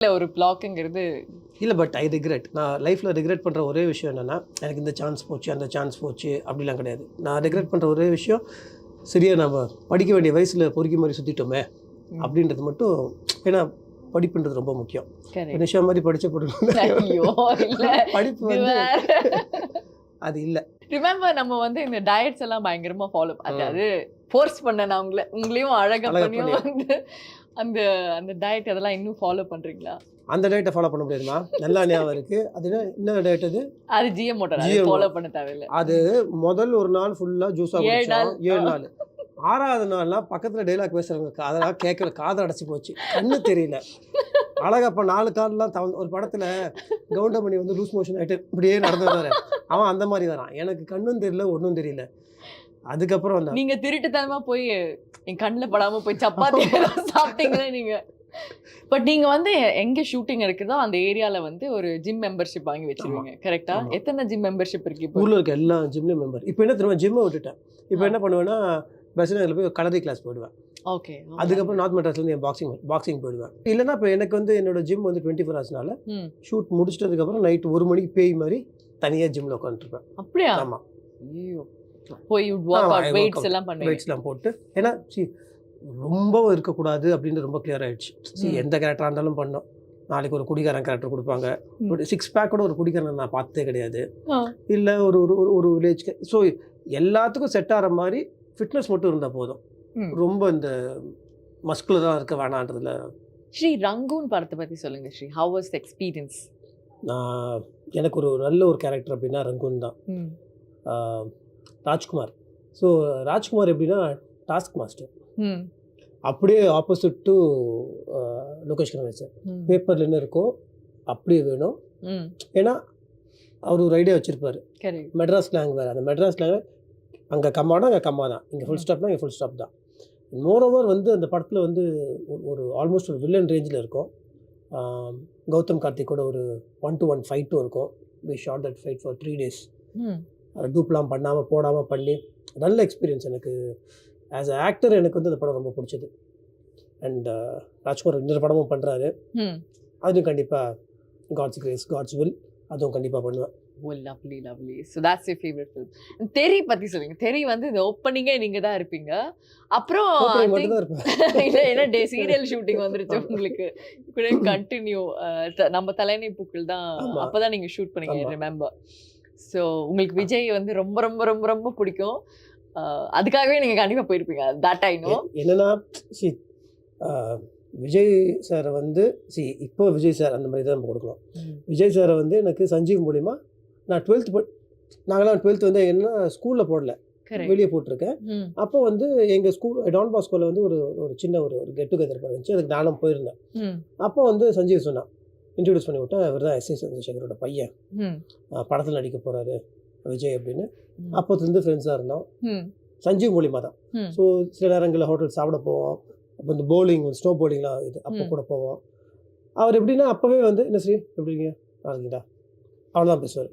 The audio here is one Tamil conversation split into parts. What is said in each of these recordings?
இல்ல ஒரு பிளாக்குங்கிறது இல்லை பட் ஐ ரிக்ரெட் நான் லைஃப்பில் ரிக்ரெட் பண்ணுற ஒரே விஷயம் என்னென்னா எனக்கு இந்த சான்ஸ் போச்சு அந்த சான்ஸ் போச்சு அப்படிலாம் கிடையாது. நான் ரிக்ரெட் பண்ணுற ஒரே விஷயம் சரியா நம்ம படிக்க வேண்டிய வயசில் பொறுக்கி மாதிரி சுற்றிட்டோமே அப்படின்றது மட்டும் ஏன்னா படிப்புன்றது ரொம்ப முக்கியம். நிஷா மாதிரி படித்த பொண்ணு ஐயோ இல்ல. படிப்பு வந்து அது இல்லை. ரிமெம்பர் நம்ம வந்து இந்த டயட்ஸ் எல்லாம் பயங்கரமா ஃபாலோ அதாவது ஃபோர்ஸ் பண்ண நான் உங்களை உங்களையும் அழகா அழகா பண்ணியும். வந்து அந்த அந்த டயட் அதெல்லாம் இன்னும் ஃபாலோ பண்றீங்களா? அந்த டயட்டை ஃபாலோ பண்ண முடியாதுமா. நல்லா ஞாபகம் இருக்குது அது என்ன டயட் அது? அது ஜிஎம் மோட்டார் அது ஃபாலோ பண்ண தேவையில்ல. அது முதல் ஒரு நாள் ஃபுல்லாக ஜூஸாக ஏழு நாள். ஏழு நாள். ஆறாவது நாள்லாம் பக்கத்தில் டைலாக் பேசுகிறவங்க காதெல்லாம் கேட்கல. காதை அடைச்சி போச்சு. கண்ணு தெரியல. அழகப்பா நாலு கால்லாம் தவ ஒரு படத்தில் கவுண்டமணி வந்து லூஸ் மோஷன் ஆகிட்டு இப்படியே நடந்து வராரு அவன் அந்த மாதிரி வரான். எனக்கு கண்ணும் தெரியல ஒன்றும் தெரியல. அதுக்கப்புறம் வந்தான். நீங்க திருட்டுத்தனமா போய் என் கண்ணுல படாம போய் சப்பாத்தி சாப்பிட்டீங்களே நீங்க. பட் நீங்க வந்து எங்க ஷூட்டிங் இருக்குதோ அந்த ஏரியால வந்து ஒரு ஜிம் மெம்பர்ஷிப் வாங்கி வச்சிருவீங்க கரெக்டா. எத்தனை ஜிம் மெம்பர்ஷிப் இருக்கு இப்போ? ஊரில் இருக்க எல்லா ஜிம்லேயும் மெம்பர் இப்போ என்ன தெரியுமா? ஜிம்மை விட்டுட்டேன். இப்போ என்ன பண்ணுவேன்னா பஸ்ஸில் போய் கலரி கிளாஸ் போயிடுவேன் ஓகே அதுக்கப்புறம் நார்த் மெட்ராஸ்லேருந்து என் பாக்ஸிங் பாக்ஸிங் போயிடுவேன். இல்லைன்னா இப்போ எனக்கு வந்து என்னோட ஜிம் வந்து டுவெண்ட்டி ஃபோர் ஹவர்ஸ்னால. ஷூட் முடிச்சிட்டதுக்கப்புறம் நைட் ஒரு மணிக்கு பேய் மாதிரி தனியாக ஜிம்மில் உட்காந்துருப்பேன் அப்படியா? ஆமாம் ஐயோ. போய் வெயிட்ஸ். எல்லாம் வெயிட்ஸ்லாம் போட்டு ஏன்னா சி ரொம்ப இருக்கக்கூடாது அப்படின்னு ரொம்ப கிளியர் ஆயிடுச்சு சி. எந்த கேரக்டராக இருந்தாலும் பண்ணோம் நாளைக்கு ஒரு குடிகாரன் கேரக்டர் கொடுப்பாங்க. ஒரு சிக்ஸ் பேக்கோட ஒரு குடிகாரன் நான் பார்த்ததே கிடையாது. இல்லை ஒரு ஒரு ஒரு ஒரு வில்லேஜ் ஸோ எல்லாத்துக்கும் செட் ஆகிற மாதிரி ஃபிட்னஸ் மட்டும் இருந்தால் போதும். ரொம்ப இந்த மஸ்குலராக இருக்க வேணான்றதுல ஸ்ரீ ரங்கூன் படத்தை பத்தி சொல்லுங்க ஸ்ரீ ஹவ் வாஸ் எக்ஸ்பீரியன்ஸ் நான் எனக்கு ஒரு நல்ல ஒரு கேரக்டர் அப்படின்னா ரங்கூன் தான் ராஜ்குமார். ஸோ ராஜ்குமார் எப்படின்னா டாஸ்க் மாஸ்டர் அப்படியே opposite to Lokesh Kanagaraj sir பேப்பரில் என்ன இருக்கோ அப்படியே வேணும். ஏன்னா அவர் ஒரு ஐடியா வச்சுருப்பார். மெட்ராஸ் ஸ்லாங் வேறு. அந்த மெட்ராஸ் ஸ்லாங் அங்கே கம்மானா அங்கே கம்மா தான். இங்கே ஃபுல் ஸ்டாப்னா இங்கே ஃபுல் ஸ்டாப் தான். மோரோவர் வந்து அந்த படத்தில் வந்து ஒரு- ஆல்மோஸ்ட் ஒரு வில்லன் ரேஞ்சில் இருக்கும். கௌதம் கார்த்திக்கோட ஒரு ஒன் டு ஒன் ஃபைட்டும் இருக்கும். We shot that fight for three days டூப்லாம் பண்ணாமல் போடாமல் பண்ணி நல்ல எக்ஸ்பீரியன்ஸ் எனக்கு. ஆஸ் அ ஆக்டர் எனக்கு வந்து அந்த படம் ரொம்ப பிடிச்சது. அண்ட் ராஜ்குமார் இன்னொரு படமும் பண்ணுறாரு அதுவும் கண்டிப்பாக காட்ஸ் கிரேஸ் காட்ஸ் வில் அதுவும் கண்டிப்பாக பண்ணுவேன். ஓ lovely lovely so that's your favorite film. தெரி பத்தி சொல்லுங்க. தெரி வந்து இந்த ஓப்பனிங்கே நீங்க தான் இருப்பீங்க. அப்புறம் தான் இல்ல ஏன்னா டே சீரியல் ஷூட்டிங் வந்துருச்சு உங்களுக்கு. கூட கண்டினியூ நம்ம தலைமை பூக்கள் தான் ஆமா. அப்பதான் நீங்க ஷூட் பண்ணீங்க. ரிமெம்பர் ஸோ உங்களுக்கு விஜய் வந்து ரொம்ப ரொம்ப ரொம்ப ரொம்ப பிடிக்கும். அதுக்காகவே நீங்க கண்டிப்பா போயிருப்பீங்க. தட் ஐ நோ என்னன்னா சி விஜய் சாரை வந்து சி இப்போ விஜய் சார் அந்த மாதிரி தான் நம்ம கொடுக்கலாம் விஜய் சாரை வந்து எனக்கு சஞ்சீவ் மூலிமா நான் டுவெல்த் நாங்களாம் டுவெல்த் வந்து என்ன ஸ்கூலில் போடல. வெளியே போட்டிருக்கேன். அப்போ வந்து எங்கள் ஸ்கூல் டான் பாஸ்கோவில் வந்து ஒரு ஒரு சின்ன ஒரு ஒரு கெட் டுகெதர் இருந்துச்சு. அதுக்கு நானும் போயிருந்தேன். அப்போ வந்து சஞ்சீவ் சொன்னான் இன்ட்ரடியூஸ் பண்ணி விட்டேன் இவர் தான் எஸ். ஏ சந்திரசேகரோட பையன். படத்தில் நடிக்க போகிறாரு விஜய் அப்படின்னு. அப்போத்துலேருந்து ஃப்ரெண்ட்ஸாக இருந்தோம். சஞ்சீவ் மூலிமா தான். ஸோ சில நேரங்களில் ஹோட்டல் சாப்பிட போவோம். அப்போ இந்த bowling ஸ்னோ bowlingலாம் இது அப்போ. கூட போவோம். அவர் எப்படின்னா அப்போவே வந்து என்ன ஸ்ரீ எப்படி இருக்கீங்க? நல்லா இருக்கீங்களா? அவ்வளோதான் பேசுவார்.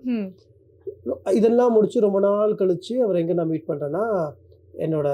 இதெல்லாம் முடிச்சு ரொம்ப நாள் கழிச்சு அவர் எங்கே நான் மீட் பண்ணுறேன்னா என்னோட